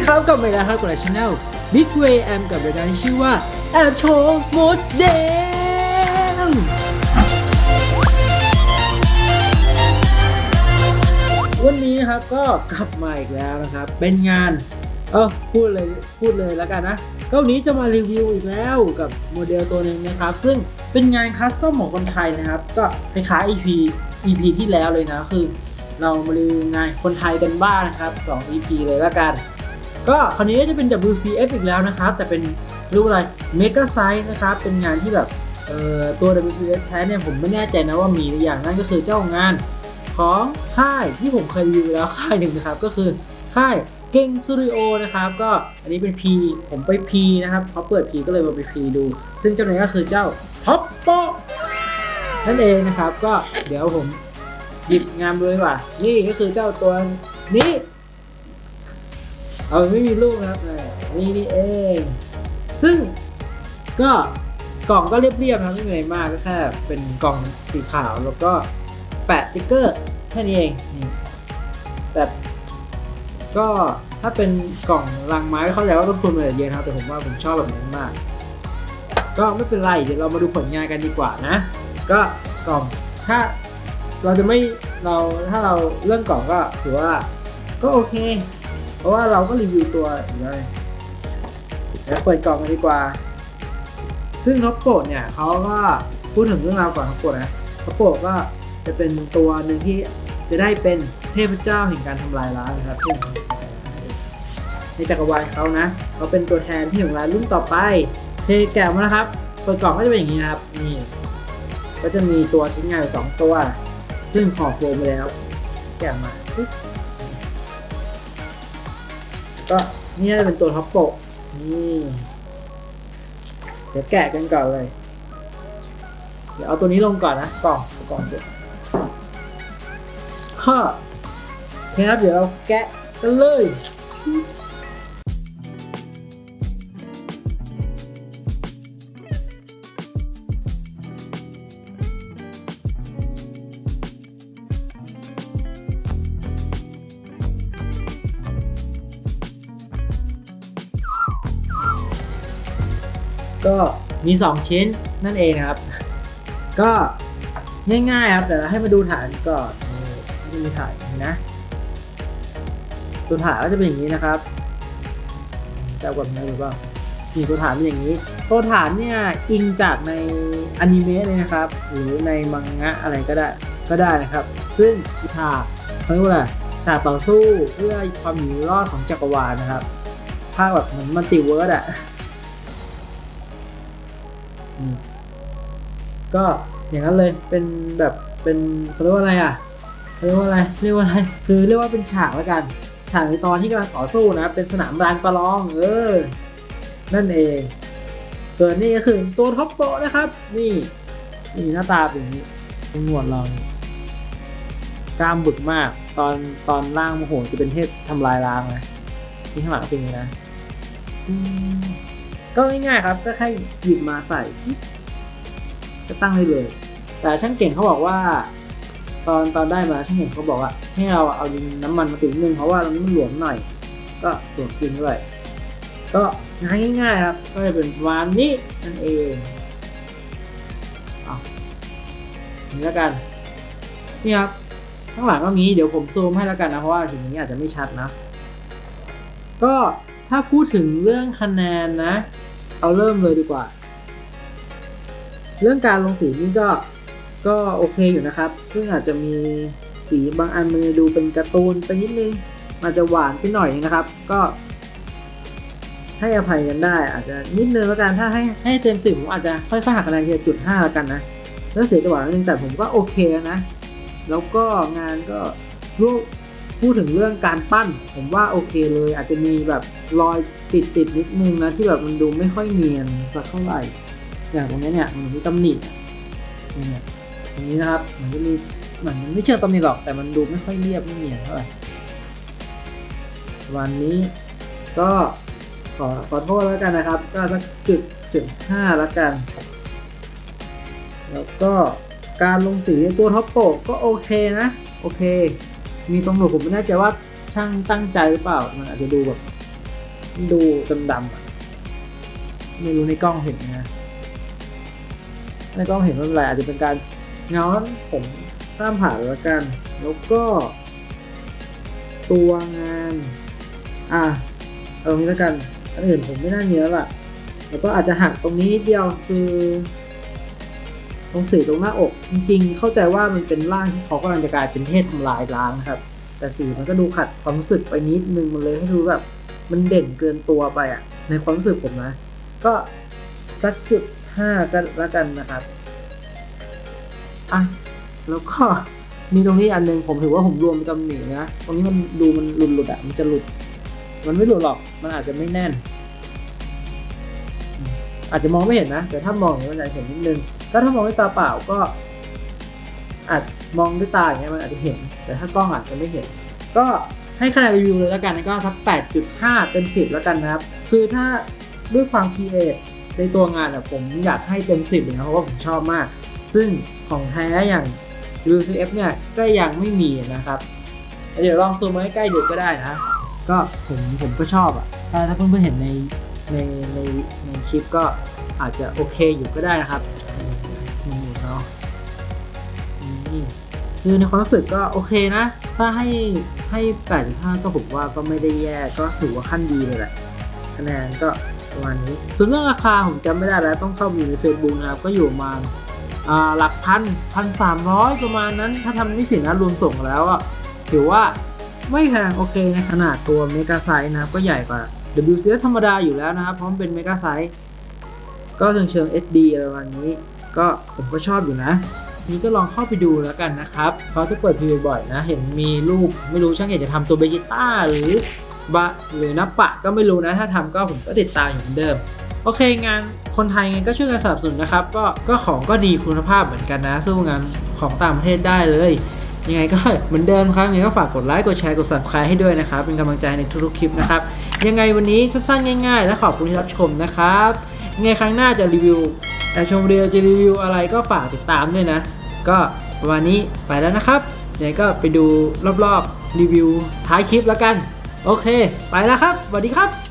ดีครับกลับมาอีกแล้วครับกับรายช anel Big Way แอมกับรายการที่ชื่อว่าแอบโชว์มดแดงวันนี้ครับก็กลับมาอีกแล้วนะครับ เป็นงาน เออพูดเลยพูดเลยแล้วกันนะก็วันนี้จะมารีวิวอีกแล้วกับโมเดลตัวหนึ่งนะครับ ซึ่งเป็นงานคัสตอมของคนไทยนะครับ ก็คล้ายๆ EP EP ที่แล้วเลยนะคือเรามารีวิวงานคนไทยกันบ้างนะครับ 2 EP เลยแล้วกัน ก็คราวนี้จะเป็น WCF อีกแล้วนะครับ แต่เป็นรูปอะไร Mega Size นะครับ เป็นงานที่แบบตัว WCF แท้เนี่ยผมไม่แน่ใจนะว่ามีหรือยังนั่นก็คือเจ้างานของค่ายที่ผมเคยรีวิวแล้วค่ายหนึ่งนะครับ ก็คือค่ายเก่งสตูดิโอนะครับ ก็อันนี้เป็น P ผมไป P นะครับเขาเปิด P ก็เลยมาไป P ดู ซึ่งเจ้านี้ก็คือเจ้าท็อปโปนั่นเองนะครับ ก็เดี๋ยวผมหยิบงานเลยว่านี่ก็คือเจ้าตัวนี้ เอาไม่มีลูกนะครับนี่นี่เองซึ่งก็กล่องก็เรียบๆนะครับไม่มีอะไรมากก็แค่เป็นกล่องสีขาวแล้วก็แปะสติ๊กเกอร์แค่นี้เองนี่แต่ก็ถ้าเป็นกล่องลังไม้เข้าใจว่าต้นทุนมันจะเยอะนะครับแต่ผมว่าผมชอบแบบนั้นมาก ก็ไม่เป็นไรเดี๋ยวเรามาดูผลงานกันดีกว่านะ ก็กล่องถ้าเราจะไม่เราถ้าเราเรื่องกล่องก็ถือว่าก็โอเค เพราะว่าเราก็รีวิวตัวอยู่เลยเดี๋ยวเปิดกล่องกันดีกว่า ซึ่งท็อปโปดเนี่ยเขาก็พูดถึงเรื่องราวก่อนท็อปโปดนะท็อปโปดก็จะเป็นตัวหนึ่งที่จะได้เป็นเทพเจ้าแห่งการทำลายล้างนะครับในจักรวาลเขานะเขาเป็นตัวแทนที่ทำลายรุ่นต่อไป เทแกะมานะครับเปิดกล่องก็จะเป็นอย่างนี้นะครับนี่ก็จะมีตัวชิ้นงานสองตัว ซึ่งขอบโฟมไปแล้ว แกะมา ก็นี่จะเป็นตัวท็อปโปะนี่เดี๋ยวแกะกันก่อนเลย เดี๋ยวเอาตัวนี้ลงก่อนนะกล่องกล่องเดี๋ยวฮ่าโอเคครับเดี๋ยวเราแกะกันเลย ก็มี 2 ชิ้นนั่นเองนะครับ ก็ง่ายๆครับแต่ให้มาดูฐานก่อนนี่มีฐานนะตัวฐานก็จะเป็นอย่างนี้นะครับจะกดมือหรือเปล่านี่ตัวฐานเป็นอย่างนี้ ตัวฐานเนี่ยอิงจากในอนิเมะเลยนะครับ หรือในมังงะอะไรก็ได้ก็ได้นะครับ ซึ่งฉากเขาเรียกว่าอะไรฉากต่อสู้เพื่อความอยู่รอดของจักรวาลนะครับ ภาคแบบเหมือนมัลติเวิร์สอะ ก็อย่างนั้นเลยเป็นแบบเป็นเขาเรียกว่าอะไรอะเขาเรียกว่าอะไรเรียกว่าอะไรคือเรียกว่าเป็นฉากแล้วกัน ฉากในตอนที่กำลังต่อสู้นะเป็นสนามลานประลองเออนั่นเองส่วนนี้ก็คือตัวท็อปโปนะครับ นี่นี่หน้าตาเป็นอย่างนี้งหนวดเรากล้ามบึกมาก ตอนตอนล่างโมโหจะเป็นเทพทำลายล้างนะที่ข้างหลังเป็นอย่างนี้นะ ก็ง่ายๆครับ ก็แค่หยิบมาใส่จิ๊บก็ตั้งได้เลย แต่ช่างเก่งเขาบอกว่า ตอนตอนได้มาช่างเก่งเขาบอกว่า ให้เราเอาดินน้ำมันมาติดนึงเพราะว่าตรงนี้มันหลวมหน่อย ก็หลวมจริงด้วยก็ง่ายๆครับ ก็จะเป็นวานนี้นั่นเองเอานี่แล้วกันนี่ครับข้างหลังก็มีเดี๋ยวผมซูมให้แล้วกันนะเพราะว่าทีนี้อาจจะไม่ชัดนะ ก็ ถ้าพูดถึงเรื่องคะแนนนะ เอาเริ่มเลยดีกว่า เรื่องการลงสีนี่ก็ก็โอเคอยู่นะครับ ซึ่งอาจจะมีสีบางอันมันดูเป็นการ์ตูนไปนิดนึงอาจจะหวานไปหน่อยนะครับ ก็ให้อภัยกันได้ อาจจะนิดนึงแล้วกันถ้าให้ให้เต็มสิบผมอาจจะค่อยๆหักคะแนนทีละจุดห้าแล้วกันนะแล้วเสียจังหวะนิดนึงแต่ผมก็โอเคนะ แล้วก็งานก็รูป พูดถึงเรื่องการปั้น ผมว่าโอเคเลย อาจจะมีแบบรอยติดติดๆนิดนึงนะที่แบบมันดูไม่ค่อยเนียนสักเท่าไหร่อย่างตรงนี้เนี่ยมันมีตำหนิเนี่ยตรงนี้นะครับมันจะมีเหมือนมันไม่เชื่อตำหนิหรอกแต่มันดูไม่ค่อยเรียบไม่เนียนเท่าไหร่วันนี้ก็ขอขอโทษแล้วกันนะครับ ก็สักจุดจุดห้าแล้วกัน แล้วก็การลงสีตัวท็อปโปก็โอเคนะ โอเค มีตรงหนวดผมไม่แน่ใจว่าช่างตั้งใจหรือเปล่า มันอาจจะดูแบบ ดูดำๆอะไม่รู้ในกล้องเห็นนะในกล้องเห็นไม่เป็นไรอาจจะเป็นการเงานั้นผมข้ามผ่านแล้วกัน แล้วก็ ตัวงาน อะเอาตรงนี้แล้วกันอันอื่นผมไม่น่ามีแล้วล่ะแล้วก็อาจจะหักตรงนี้เดียวคือ ตรงสีตรงหน้าอก จริง ๆ เข้าใจว่ามันเป็นร่างที่เขากำลังจะกลายเป็นเทพทำลายล้างครับ แต่สีมันก็ดูขัดความรู้สึกไปนิดนึงมันเลยให้ดูแบบมันเด่นเกินตัวไปอะ ในความรู้สึกผมนะ ก็สักจุดห้ากันแล้วกันนะครับอะแล้วก็มีตรงนี้อันหนึ่งผมถือว่าผมรวมตำหนินะตรงนี้มันดูมันหลุดหลุดๆอะมันจะหลุด มันไม่หลุดหรอกมันอาจจะไม่แน่น อาจจะมองไม่เห็นนะ แต่ถ้ามองอย่างนี้มันอาจจะเห็นนิดนึง ก็ถ้ามองด้วยตาเปล่าก็ อาจมองด้วยตาอย่างเงี้ยมันอาจจะเห็น แต่ถ้ากล้องอาจจะไม่เห็น ก็ให้คะแนนรีวิวเลยแล้วกันก็สัก 8.5 เต็ม 10 แล้วกันนะครับ คือถ้าด้วยความคิดเอทในตัวงานอะผมอยากให้เต็ม 10เลยนะเพราะว่าผมชอบมาก ซึ่งของแท้อย่าง UCF เนี่ยก็ยังไม่มีนะครับเดี๋ยวลองซูมมาใกล้ๆดูก็ได้นะ ก็ผมผมก็ชอบอะถ้าถ้าเพื่อนๆเห็นใน ในในในคลิปก็อาจจะโอเคอยู่ก็ได้นะครับนี่เนาะนี่คือในความรู้สึกก็โอเคนะ ถ้าให้ให้8.5ก็ผมว่าก็ไม่ได้แย่ก็ถือว่าขั้นดีเลยแหละคะแนนก็ประมาณนี้ ส่วนเรื่องราคาผมจำไม่ได้แล้วต้องเข้าไปดูใน Facebook นะครับ ก็อยู่ประมาณหลักพันพันสามร้อยประมาณนั้น ถ้าทำไม่ผิดนะรวมส่งแล้วอะถือว่าไม่แพงโอเคในขนาดตัวเมกาไซส์นะครับ ก็ใหญ่กว่า WCS ธรรมดาอยู่แล้วนะครับ เพราะมันเป็นเมกาไซส์ก็เชิงเชิง SD อะไรประมาณนี้ ก็ผมก็ชอบอยู่นะ นี่ก็ลองเข้าไปดูแล้วกันนะครับเขาจะเปิดพรีวิวบ่อยนะ เห็นมีรูปไม่รู้ช่างเอกจะทำตัวเบจิต้าหรือบะหรือนับปะก็ไม่รู้นะ ถ้าทำก็ผมก็ติดตามอยู่เหมือนเดิม โอเคงานคนไทยไงก็ช่วยกันสนับสนุนนะครับ ก็ก็ของก็ดีคุณภาพเหมือนกันนะ สู้งานของต่างประเทศได้เลยยังไงก็เหมือนเดิมครับยังไงก็ฝากกดไลค์กดแชร์กด subscribe ให้ด้วยนะครับ เป็นกำลังใจในทุกๆคลิปนะครับ ยังไงวันนี้สั้นๆง่ายๆ และขอบคุณที่รับชมนะครับยังไงครั้งหน้าจะรีวิวแต่ชมเรียวจะรีวิวอะไรก็ฝากติดตามด้วยนะ ก็ประมาณนี้ไปแล้วนะครับยังไงก็ไปดูรอบๆรีวิวท้ายคลิปแล้วกัน โอเค ไปแล้วครับสวัสดีครับ